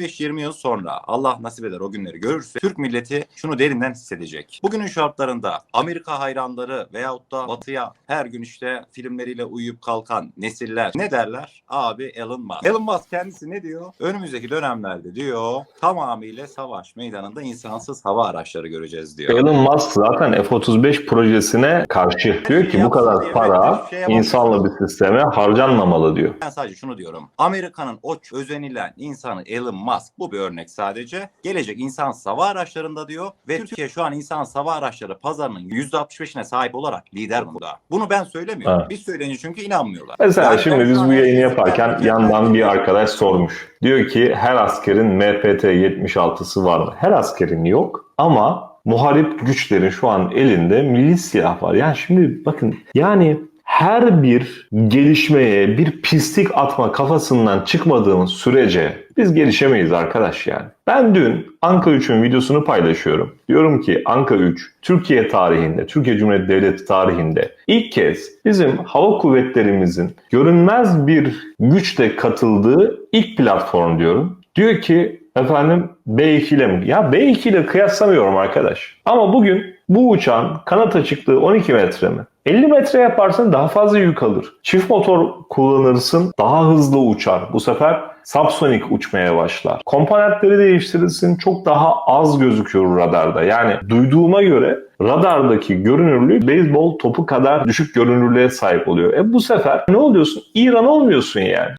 15-20 yıl sonra Allah nasip eder o günleri görürse Türk milleti şunu derinden hissedecek. Bugünün şartlarında Amerika hayranları veyahut da batıya her gün işte filmleriyle uyuyup kalkan nesiller ne derler? Abi Elon Musk. Elon Musk kendisi ne diyor? Önümüzdeki dönemlerde diyor tamamıyla savaş meydanında insansız hava araçları göreceğiz diyor. Elon Musk zaten F-35 projesine karşı. Diyor ki bu kadar para insanlı bir sisteme harcanmamalı diyor. Ben sadece şunu diyorum. Amerika'nın o özenilen insanı Elon Musk bu bir örnek sadece. Gelecek insan hava araçlarında diyor ve Türkiye şu an insan hava araçları pazarının %65'ine sahip olarak lider burada. Bunu ben söylemiyorum. Evet. Biz söyleyince çünkü inanmıyorlar. Mesela Yani şimdi biz bu yayını yaparken yandan bir arkadaş sormuş. Diyor ki her askerin MPT 76'sı var mı? Her askerin yok ama muharip güçlerin şu an elinde milli silah var. Yani şimdi bakın yani her bir gelişmeye bir pislik atma kafasından çıkmadığımız sürece biz gelişemeyiz arkadaş yani. Ben dün Anka 3'ün videosunu paylaşıyorum. Diyorum ki Anka 3 Türkiye tarihinde, Türkiye Cumhuriyeti Devleti tarihinde ilk kez bizim hava kuvvetlerimizin görünmez bir güçle katıldığı ilk platform diyorum. Diyor ki efendim B2 ile mi? Ya B2 ile kıyaslamıyorum arkadaş. Ama bugün bu uçağın kanat açıklığı 12 metre mi? 50 metre yaparsın daha fazla yük alır. Çift motor kullanırsın daha hızlı uçar. Bu sefer subsonik uçmaya başlar. Komponentleri değiştirirsin çok daha az gözüküyor radarda. Yani duyduğuma göre radardaki görünürlüğü beyzbol topu kadar düşük görünürlüğe sahip oluyor. E bu sefer ne oluyorsun? İran olmuyorsun yani.